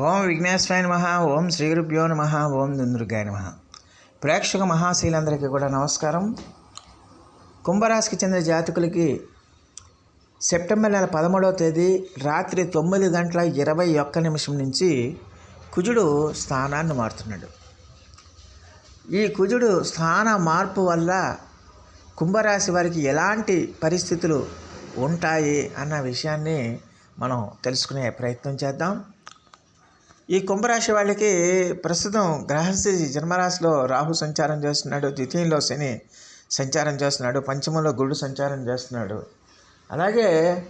ఓం విఘ్నేశ్వరాయ నమ ఓం శ్రీ గురుభ్యో నమ ఓం దుందుర్గాయ నమ. ప్రేక్షక మహాశీలందరికీ కూడా నమస్కారం. కుంభరాశికి చెందిన జాతకులకి సెప్టెంబర్ నెల పదమూడవ తేదీ రాత్రి తొమ్మిది గంటల ఇరవై ఒక్క నిమిషం నుంచి కుజుడు స్థానాన్ని మారుతున్నాడు. ఈ కుజుడు స్థాన మార్పు వల్ల కుంభరాశి వారికి ఎలాంటి పరిస్థితులు ఉంటాయి అన్న విషయాన్ని మనం తెలుసుకునే ప్రయత్నం చేద్దాం. ఈ కుంభరాశి వాళ్ళకి ప్రస్తుతం గ్రహస్థితి జన్మరాశిలో రాహు సంచారం చేస్తున్నాడు ద్వితీయంలో శని సంచారం చేస్తున్నాడు పంచమంలో గురుడు సంచారం చేస్తున్నాడు. అలాగే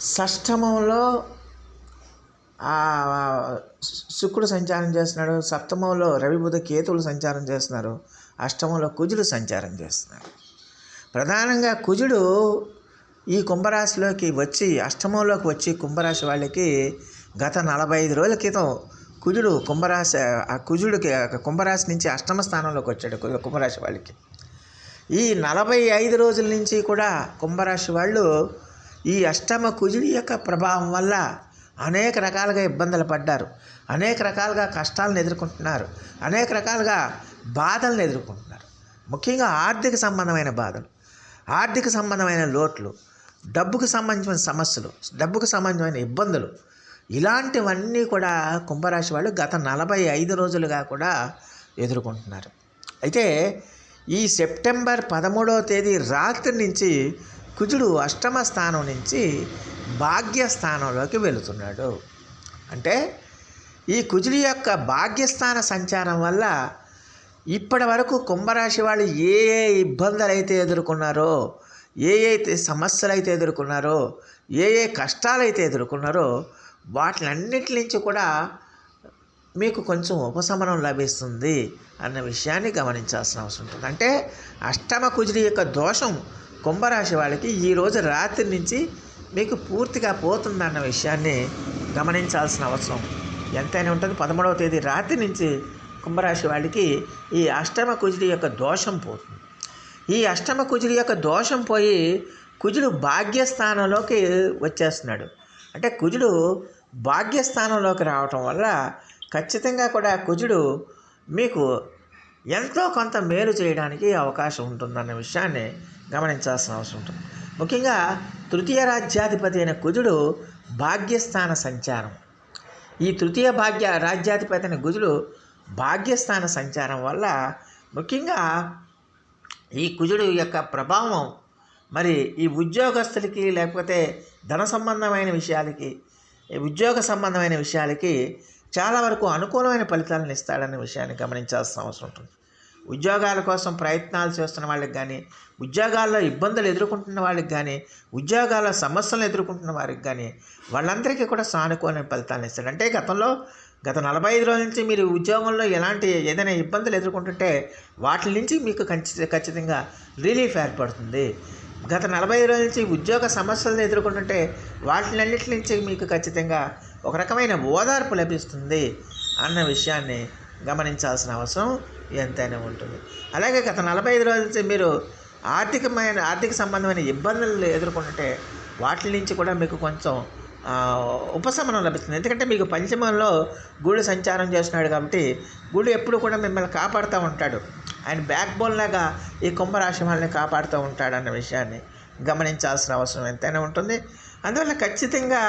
షష్టమంలో శుక్రుడు సంచారం చేస్తున్నాడు సప్తమంలో రవి బుధ కేతువులు సంచారం చేస్తున్నారు అష్టమంలో కుజుడు సంచారం చేస్తున్నారు. ప్రధానంగా కుజుడు ఈ కుంభరాశిలోకి వచ్చి అష్టమంలోకి వచ్చి కుంభరాశి వాళ్ళకి గత నలభై ఐదు రోజుల క్రితం కుజుడు కుంభరాశి ఆ కుజుడికి కుంభరాశి నుంచి అష్టమ స్థానంలోకి వచ్చాడు కుంభరాశి వాళ్ళకి. ఈ నలభై ఐదు రోజుల నుంచి కూడా కుంభరాశి వాళ్ళు ఈ అష్టమ కుజుడి యొక్క ప్రభావం వల్ల అనేక రకాలుగా ఇబ్బందులు పడ్డారు. అనేక రకాలుగా కష్టాలను ఎదుర్కొంటున్నారు. అనేక రకాలుగా బాధలను ఎదుర్కొంటున్నారు. ముఖ్యంగా ఆర్థిక సంబంధమైన బాధలు ఆర్థిక సంబంధమైన లోట్లు డబ్బుకు సంబంధించిన సమస్యలు డబ్బుకు సంబంధమైన ఇబ్బందులు ఇలాంటివన్నీ కూడా కుంభరాశి వాళ్ళు గత నలభై ఐదు రోజులుగా కూడా ఎదుర్కొంటున్నారు. అయితే ఈ సెప్టెంబర్ పదమూడవ తేదీ రాత్రి నుంచి కుజుడు అష్టమ స్థానం నుంచి భాగ్య స్థానంలోకి వెళుతున్నాడు. అంటే ఈ కుజుడి యొక్క భాగ్యస్థాన సంచారం వల్ల ఇప్పటి వరకు కుంభరాశి వాళ్ళు ఏ ఏ ఇబ్బందులు అయితే ఎదుర్కొన్నారో ఏ ఏ సమస్యలు అయితే ఎదుర్కొన్నారో ఏ ఏ కష్టాలు అయితే ఎదుర్కొన్నారో వాటిలన్నిటి నుంచి కూడా మీకు కొంచెం ఉపశమనం లభిస్తుంది అన్న విషయాన్ని గమనించాల్సిన అవసరం ఉంటుంది. అంటే అష్టమ కుజుడి యొక్క దోషం కుంభరాశి వాళ్ళకి ఈరోజు రాత్రి నుంచి మీకు పూర్తిగా పోతుందన్న విషయాన్ని గమనించాల్సిన అవసరం. ఎంతైనా ఉంటుంది. పదమూడవ తేదీ రాత్రి నుంచి కుంభరాశి వాళ్ళకి ఈ అష్టమ కుజుడి యొక్క దోషం పోతుంది. ఈ అష్టమ కుజుడి యొక్క దోషం పోయి కుజుడు భాగ్యస్థానంలోకి వచ్చేస్తున్నాడు. అంటే కుజుడు భాగ్యస్థానంలోకి రావటం వల్ల ఖచ్చితంగా కూడా కుజుడు మీకు ఎంతో కొంత మేలు చేయడానికి అవకాశం ఉంటుందన్న విషయాన్ని గమనించాల్సిన అవసరం ఉంటుంది. ముఖ్యంగా తృతీయ రాజ్యాధిపతి అయిన కుజుడు భాగ్యస్థాన సంచారం. ఈ తృతీయ భాగ్య రాజ్యాధిపతి అయిన కుజుడు భాగ్యస్థాన సంచారం వల్ల ముఖ్యంగా ఈ కుజుడు యొక్క ప్రభావం మరి ఈ ఉద్యోగస్తులకి లేకపోతే ధన సంబంధమైన విషయాలకి ఉద్యోగ సంబంధమైన విషయాలకి చాలా వరకు అనుకూలమైన ఫలితాలను ఇస్తాడనే విషయాన్ని గమనించాల్సిన అవసరం ఉంటుంది. ఉద్యోగాల కోసం ప్రయత్నాలు చేస్తున్న వాళ్ళకి కానీ ఉద్యోగాల్లో ఇబ్బందులు ఎదుర్కొంటున్న వాళ్ళకి కానీ ఉద్యోగాల సమస్యలు ఎదుర్కొంటున్న వారికి కానీ వాళ్ళందరికీ కూడా సానుకూలమైన ఫలితాలను ఇస్తాడు. అంటే గతంలో గత నలభై ఐదు రోజుల నుంచి మీరు ఉద్యోగంలో ఎలాంటి ఏదైనా ఇబ్బందులు ఎదుర్కొంటుంటే వాటి నుంచి మీకు ఖచ్చిత ఖచ్చితంగా రిలీఫ్ ఏర్పడుతుంది. గత నలభై ఐదు రోజుల నుంచి ఉద్యోగ సమస్యలను ఎదుర్కొంటుంటే వాటినన్నిటి నుంచి మీకు ఖచ్చితంగా ఒక రకమైన ఓదార్పు లభిస్తుంది అన్న విషయాన్ని గమనించాల్సిన అవసరం ఎంతైనా ఉంటుంది. అలాగే గత నలభై ఐదు రోజుల నుంచి మీరు ఆర్థికమైన ఆర్థిక సంబంధమైన ఇబ్బందులు ఎదుర్కొంటుంటే వాటి నుంచి కూడా మీకు కొంచెం ఉపశమనం లభిస్తుంది. ఎందుకంటే మీకు పంచమంలో గుడి సంచారం చేస్తున్నాడు కాబట్టి గుడి ఎప్పుడు కూడా మిమ్మల్ని కాపాడుతూ ఉంటాడు. ఆయన బ్యాక్ బోన్ లాగా ఈ కుంభరాశి వాళ్ళని కాపాడుతూ ఉంటాడు అన్న విషయాన్ని గమనించాల్సిన అవసరం ఎంతైనా ఉంటుంది. అందువల్ల ఖచ్చితంగా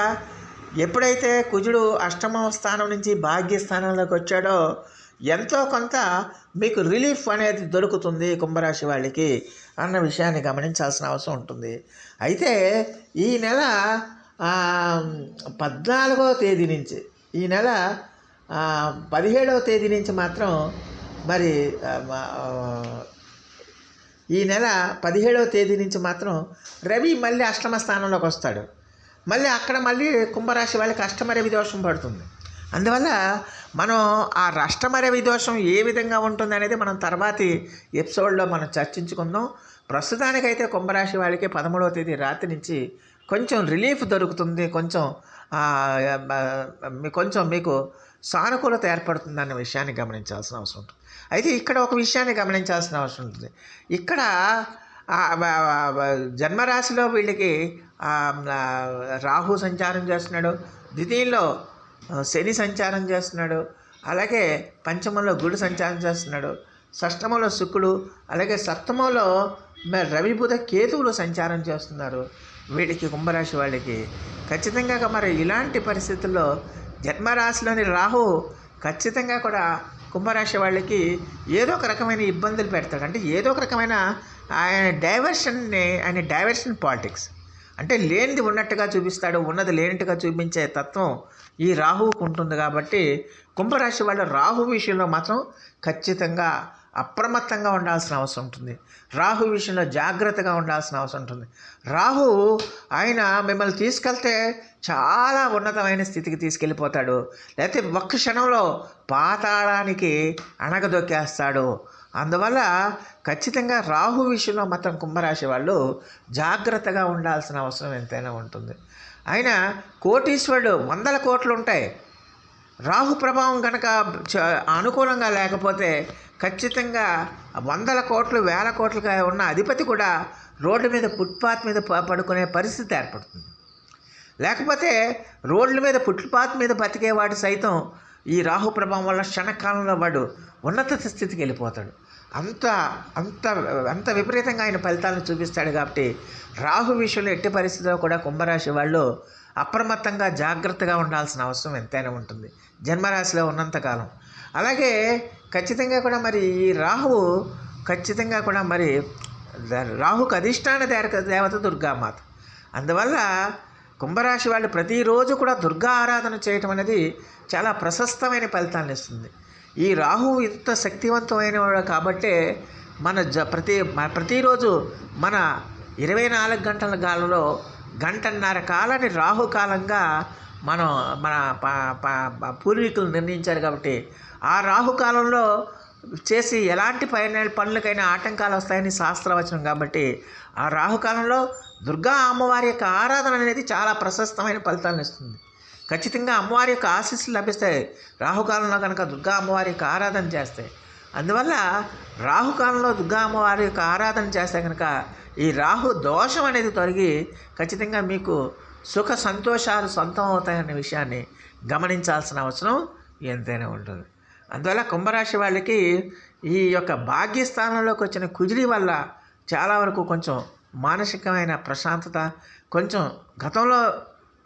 ఎప్పుడైతే కుజుడు అష్టమ స్థానం నుంచి భాగ్యస్థానంలోకి వచ్చాడో ఎంతో కొంత మీకు రిలీఫ్ అనేది దొరుకుతుంది కుంభరాశి వాళ్ళకి అన్న విషయాన్ని గమనించాల్సిన అవసరం ఉంటుంది. అయితే ఈ నెల పద్నాలుగో తేదీ నుంచి ఈ నెల పదిహేడవ తేదీ నుంచి మాత్రం మరి ఈ నెల పదిహేడవ తేదీ నుంచి మాత్రం రవి మళ్ళీ అష్టమ స్థానంలోకి వస్తాడు. మళ్ళీ అక్కడ మళ్ళీ కుంభరాశి వాళ్ళకి అష్టమ రవి దోషం పడుతుంది. అందువల్ల మనం ఆ అష్టమ రవి దోషం ఏ విధంగా ఉంటుంది అనేది మనం తర్వాతి ఎపిసోడ్లో మనం చర్చించుకుందాం. ప్రస్తుతానికైతే కుంభరాశి వాళ్ళకి పదమూడవ తేదీ రాత్రి నుంచి కొంచెం రిలీఫ్ దొరుకుతుంది. కొంచెం కొంచెం మీకు సానుకూలత ఏర్పడుతుందన్న విషయాన్ని గమనించాల్సిన అవసరం ఉంటుంది. అయితే ఇక్కడ ఒక విషయాన్ని గమనించాల్సిన అవసరం ఉంటుంది. ఇక్కడ జన్మరాశిలో వీళ్ళకి రాహు సంచారం చేస్తున్నాడు ద్వితీయంలో శని సంచారం చేస్తున్నాడు అలాగే పంచమంలో గుడి సంచారం చేస్తున్నాడు షష్టమంలో శుక్రుడు అలాగే సప్తమంలో రవి బుధ కేతువులు సంచారం చేస్తున్నారు వీటికి కుంభరాశి వాళ్ళకి. ఖచ్చితంగా మరి ఇలాంటి పరిస్థితుల్లో జన్మరాశిలోని రాహు ఖచ్చితంగా కూడా కుంభరాశి వాళ్ళకి ఏదో ఒక రకమైన ఇబ్బందులు పెడతాడు. అంటే ఏదో ఒక రకమైన ఆయన డైవర్షన్ని ఆయన డైవర్షన్ పాలిటిక్స్ అంటే లేనిది ఉన్నట్టుగా చూపిస్తాడు ఉన్నది లేనట్టుగా చూపించే తత్వం ఈ రాహువుకు ఉంటుంది కాబట్టి కుంభరాశి వాళ్ళు రాహు విషయంలో మాత్రం ఖచ్చితంగా అప్రమత్తంగా ఉండాల్సిన అవసరం ఉంటుంది. రాహు విషయంలో జాగ్రత్తగా ఉండాల్సిన అవసరం ఉంటుంది. రాహు ఆయన మిమ్మల్ని తీసుకెళ్తే చాలా ఉన్నతమైన స్థితికి తీసుకెళ్ళిపోతాడు. లేకపోతే ఒక్క క్షణంలో పాతాళానికి అణగదొక్కేస్తాడు. అందువల్ల ఖచ్చితంగా రాహు విషయంలో మాత్రం కుంభరాశి వాళ్ళు జాగ్రత్తగా ఉండాల్సిన అవసరం ఎంతైనా ఉంటుంది. ఆయన కోటీశ్వరుడు వందల కోట్లు ఉంటాయి. రాహు ప్రభావం కనుక చ- అనుకూలంగా లేకపోతే ఖచ్చితంగా వందల కోట్లు వేల కోట్లుగా ఉన్న అధిపతి కూడా రోడ్డు మీద ఫుట్పాత్ మీద పడుకునే పరిస్థితి ఏర్పడుతుంది. లేకపోతే రోడ్ల మీద ఫుట్పాత్ మీద బతికేవాడు సైతం ఈ రాహు ప్రభావం వల్ల క్షణకాలంలో వాడు ఉన్నత స్థితికి వెళ్ళిపోతాడు. అంత అంత అంత విపరీతంగా ఆయన ఫలితాలను చూపిస్తాడు కాబట్టి రాహు విషయంలో ఎట్టి పరిస్థితిలో కూడా కుంభరాశి వాళ్ళు అప్రమత్తంగా జాగ్రత్తగా ఉండాల్సిన అవసరం ఎంతైనా ఉంటుంది. జన్మరాశిలో ఉన్నంతకాలం అలాగే ఖచ్చితంగా కూడా మరి ఈ రాహువు ఖచ్చితంగా కూడా మరి ద- రాహుకు అధిష్టాన దేవత దుర్గామాత అందువల్ల కుంభరాశి వాళ్ళు ప్రతిరోజు కూడా దుర్గా ఆరాధన చేయటం అనేది చాలా ప్రశస్తమైన ఫలితాన్ని ఇస్తుంది. ఈ రాహువు ఇంత శక్తివంతమైన కాబట్టే మన జ ప్రతి ప్రతిరోజు మన ఇరవై నాలుగు గంటల కాలంలో గంటన్నర కాలాన్ని రాహుకాలంగా మనం మన పూర్వీకులు నిర్ణయించారు కాబట్టి ఆ రాహుకాలంలో చేసి ఎలాంటి పైన పనులకైనా ఆటంకాలు వస్తాయని శాస్త్రవచనం కాబట్టి ఆ రాహుకాలంలో దుర్గా అమ్మవారి యొక్క ఆరాధన అనేది చాలా ప్రశస్తమైన ఫలితాలను ఇస్తుంది. ఖచ్చితంగా అమ్మవారి యొక్క ఆశీస్సులు లభిస్తాయి. రాహుకాలంలో కనుక దుర్గా అమ్మవారి యొక్క ఆరాధన చేస్తాయి అందువల్ల రాహుకాలంలో దుర్గా అమ్మవారి యొక్క ఆరాధన చేస్తే కనుక ఈ రాహు దోషం అనేది తొలగి ఖచ్చితంగా మీకు సుఖ సంతోషాలు సొంతం అవుతాయనే విషయాన్ని గమనించాల్సిన అవసరం ఎంతైనా ఉంటుంది. అందువల్ల కుంభరాశి వాళ్ళకి ఈ యొక్క భాగ్యస్థానంలోకి వచ్చిన కుజిరి వల్ల చాలా వరకు కొంచెం మానసికమైన ప్రశాంతత కొంచెం గతంలో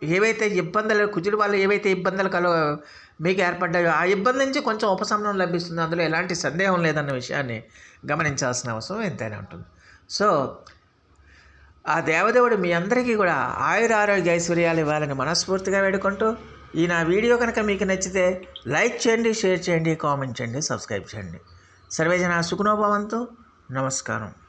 ఏవైతే ఇబ్బందులు కుజుడి వల్ల ఏవైతే ఇబ్బందులు కలు మీకు ఏర్పడ్డాయో ఆ ఇబ్బంది నుంచి కొంచెం ఉపశమనం లభిస్తుంది. అందులో ఎలాంటి సందేహం లేదన్న విషయాన్ని గమనించాల్సిన అవసరం ఎంతైనా ఉంటుంది. సో ఆ దేవదేవుడు మీ అందరికీ కూడా ఆయుర ఆరోగ్య ఐశ్వర్యాలు ఇవ్వాలని మనస్ఫూర్తిగా వేడుకుంటూ ఈ నా వీడియో కనుక మీకు నచ్చితే లైక్ చేయండి షేర్ చేయండి కామెంట్ చేయండి సబ్స్క్రైబ్ చేయండి. సర్వేజన సుఖనోభవంతో. నమస్కారం.